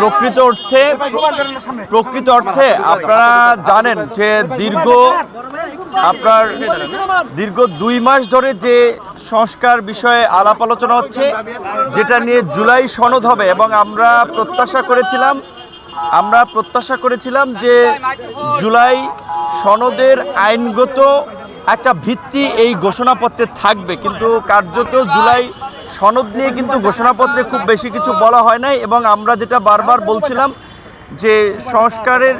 প্রকৃত অর্থে প্রকৃত অর্থে আপনারা জানেন যে দীর্ঘ আপনার দীর্ঘ দুই মাস ধরে যে সংস্কার বিষয়ে আলাপ আলোচনা হচ্ছে, যেটা নিয়ে জুলাই সনদ হবে এবং আমরা প্রত্যাশা করেছিলাম, আমরা প্রত্যাশা করেছিলাম যে জুলাই সনদের আইনগত একটা ভিত্তি এই ঘোষণাপত্রে থাকবে। কিন্তু কার্যত জুলাই সনদ নিয়ে কিন্তু ঘোষণাপত্রে খুব বেশি কিছু বলা হয় নাই এবং আমরা যেটা বারবার বলছিলাম যে সংস্কারের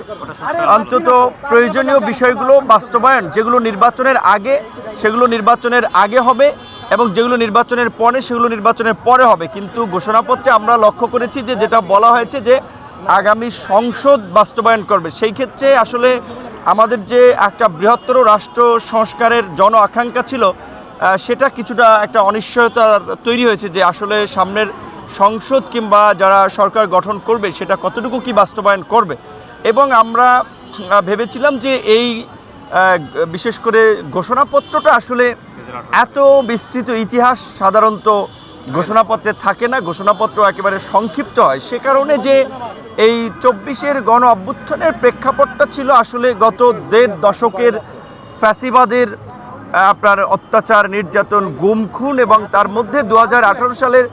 অন্তত প্রয়োজনীয় বিষয়গুলো বাস্তবায়ন, যেগুলো নির্বাচনের আগে, সেগুলো নির্বাচনের আগে হবে এবং যেগুলো নির্বাচনের পরে, সেগুলো নির্বাচনের পরে হবে। কিন্তু ঘোষণাপত্রে আমরা লক্ষ্য করেছি যে যেটা বলা হয়েছে যে আগামী সংসদ বাস্তবায়ন করবে। সেই ক্ষেত্রে আসলে আমাদের যে একটা বৃহত্তর রাষ্ট্র সংস্কারের জন আকাঙ্ক্ষা ছিল সেটা কিছুটা একটা অনিশ্চয়তা তৈরি হয়েছে যে আসলে সামনের সংসদ কিংবা যারা সরকার গঠন করবে সেটা কতটুকু কি বাস্তবায়ন করবে? এবং আমরা ভেবেছিলাম যে এই বিশেষ করে ঘোষণাপত্রটা আসলে এত বিস্তৃত ইতিহাস সাধারণত ঘোষণাপত্রে থাকে না, ঘোষণাপত্র একেবারে সংক্ষিপ্ত হয়। সে কারণে যে এই চব্বিশের গণ অভ্যুত্থানের প্রেক্ষাপটটা ছিল আসলে গত দেড় দশকের ফ্যাসিবাদের আপনার অত্যাচার, নির্যাতন গুম খুন এবং তার মধ্যে দু হাজার আঠারো সালের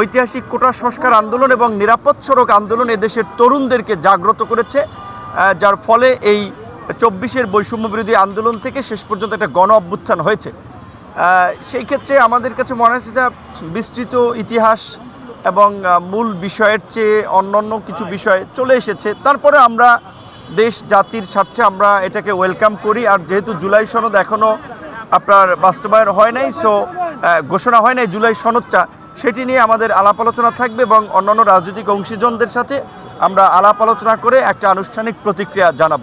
ঐতিহাসিক কোটা সংস্কার আন্দোলন এবং নিরাপদ সড়ক আন্দোলন এদেশের তরুণদেরকে জাগ্রত করেছে যার ফলে এই চব্বিশের বৈষম্য বিরোধী আন্দোলন থেকে শেষ পর্যন্ত একটা গণ অভ্যুত্থান হয়েছে। সেই ক্ষেত্রে আমাদের কাছে মনে হচ্ছে যে বিস্তৃত ইতিহাস এবং মূল বিষয়ের চেয়ে অন্যান্য কিছু বিষয় চলে এসেছে। তারপরে আমরা দেশ জাতির স্বার্থে আমরা এটাকে ওয়েলকাম করি। আর যেহেতু জুলাই সনদ এখনও আপনার বাস্তবায়ন হয় নাই সো ঘোষণা হয় নাই জুলাই সনদটা, সেটি নিয়ে আমাদের আলাপ আলোচনা থাকবে এবং অন্যান্য রাজনৈতিক অংশীজনদের সাথে আমরা আলাপ আলোচনা করে একটা আনুষ্ঠানিক প্রতিক্রিয়া জানাব।